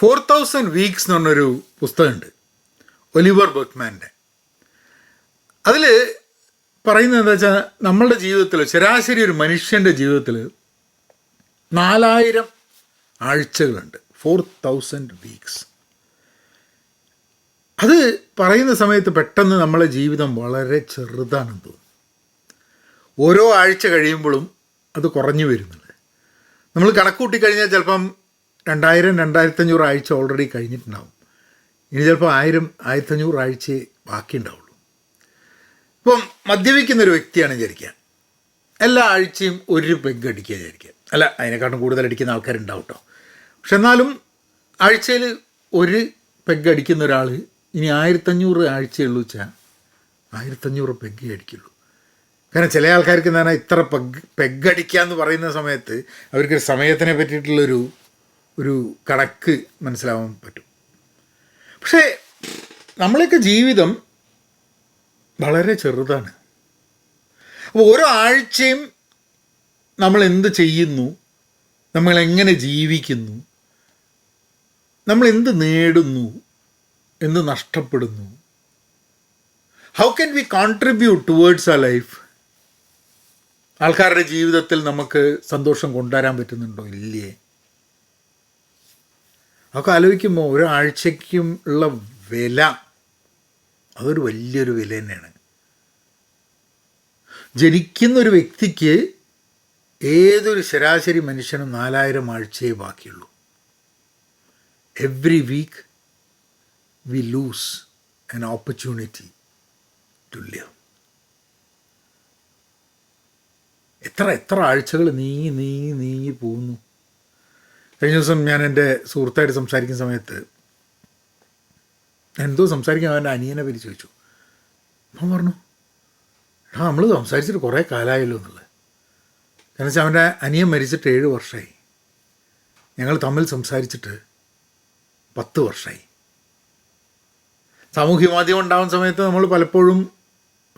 Four thousand weeks എന്ന് പറഞ്ഞൊരു പുസ്തകമുണ്ട് ഒലിവർ ബർഗ്മാന്റെ അതിൽ പറയുന്നത് എന്താ വെച്ചാൽ നമ്മളുടെ ജീവിതത്തിൽ ശരാശരി ഒരു മനുഷ്യന്റെ ജീവിതത്തിൽ നാലായിരം ആഴ്ചകളുണ്ട് ഫോർ തൗസൻഡ് വീക്സ്. അത് പറയുന്ന സമയത്ത് പെട്ടെന്ന് നമ്മളെ ജീവിതം വളരെ ചെറുതാണെന്ന് തോന്നും. ഓരോ ആഴ്ച കഴിയുമ്പോഴും അത് കുറഞ്ഞു വരുന്നുണ്ട്. നമ്മൾ കണക്കൂട്ടി കഴിഞ്ഞാൽ ചിലപ്പം രണ്ടായിരം രണ്ടായിരത്തഞ്ഞൂറ് ആഴ്ച ഓൾറെഡി കഴിഞ്ഞിട്ടുണ്ടാവും. ഇനി ചിലപ്പോൾ ആയിരം ആയിരത്തഞ്ഞൂറ് ആഴ്ച ബാക്കിയുണ്ടാവുള്ളൂ. ഇപ്പം മദ്യപിക്കുന്ന ഒരു വ്യക്തിയാണ് വിചാരിക്കുക. എല്ലാ ആഴ്ചയും ഒരു പെഗ് അടിക്കുക വിചാരിക്കുക. അല്ല അതിനെക്കാട്ടും കൂടുതൽ അടിക്കുന്ന ആൾക്കാരുണ്ടാവും കേട്ടോ പക്ഷെ എന്നാലും ആഴ്ചയിൽ ഒരു പെഗ് അടിക്കുന്ന ഒരാൾ ഇനി ആയിരത്തഞ്ഞൂറ് ആഴ്ചയുള്ളൂ വെച്ചാൽ ആയിരത്തഞ്ഞൂറ് പെഗ് അടിക്കുള്ളൂ. കാരണം ചില ആൾക്കാർക്ക് എന്താണ് ഇത്ര പെഗ് പെഗ് അടിക്കുക എന്ന് പറയുന്ന സമയത്ത് അവർക്കൊരു സമയത്തിനെ പറ്റിയിട്ടുള്ളൊരു ഒരു കണക്ക് മനസ്സിലാവാൻ പറ്റും. പക്ഷേ നമ്മളെയൊക്കെ ജീവിതം വളരെ ചെറുതാണ്. അപ്പോൾ ഓരോ ആഴ്ചയും നമ്മൾ എന്ത് ചെയ്യുന്നു? നമ്മൾ എങ്ങനെ ജീവിക്കുന്നു? നമ്മൾ എന്ത് നേടുന്നു? എന്ത് നഷ്ടപ്പെടുന്നു? How can we contribute towards ആ ലൈഫ് ആൾക്കാരുടെ ജീവിതത്തിൽ നമുക്ക് സന്തോഷം കൊണ്ടുവരാൻ പറ്റുന്നുണ്ടോ? ഇല്ലേ? അതൊക്കെ ആലോചിക്കുമ്പോൾ ഒരാഴ്ചയ്ക്കും ഉള്ള വില അതൊരു വലിയൊരു വില തന്നെയാണ്. ജനിക്കുന്ന ഒരു വ്യക്തിക്ക് ഏതൊരു ശരാശരി മനുഷ്യനും നാലായിരം ആഴ്ചയെ ബാക്കിയുള്ളൂ. Every week we lose an opportunity to live എത്ര എത്ര ആഴ്ചകൾ നീങ്ങി നീങ്ങി നീങ്ങി പോകുന്നു. കഴിഞ്ഞ ദിവസം ഞാൻ എന്റെ സുഹൃത്തായിട്ട് സംസാരിക്കുന്ന സമയത്ത് എന്തോ സംസാരിക്കാൻ അവന്റെ അനിയനെ പേര് ചോദിച്ചു. അപ്പം പറഞ്ഞു എടാ നമ്മൾ സംസാരിച്ചിട്ട് കുറേ കാലമായല്ലോ എന്നുള്ളത്. കാരണം വെച്ചാൽ അവന്റെ അനിയൻ മരിച്ചിട്ട് ഏഴ് വർഷമായി ഞങ്ങൾ തമ്മിൽ സംസാരിച്ചിട്ട് പത്ത് വർഷമായി സാമൂഹ്യ മാധ്യമം ഉണ്ടാകുന്ന സമയത്ത് നമ്മൾ പലപ്പോഴും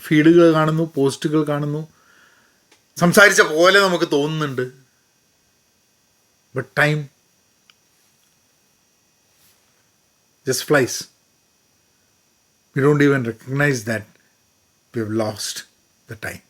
ഫീഡുകൾ കാണുന്നു പോസ്റ്റുകൾ കാണുന്നു. സംസാരിച്ച പോലെ നമുക്ക് തോന്നുന്നുണ്ട്. But time just flies. We don't even recognize that we've lost the time.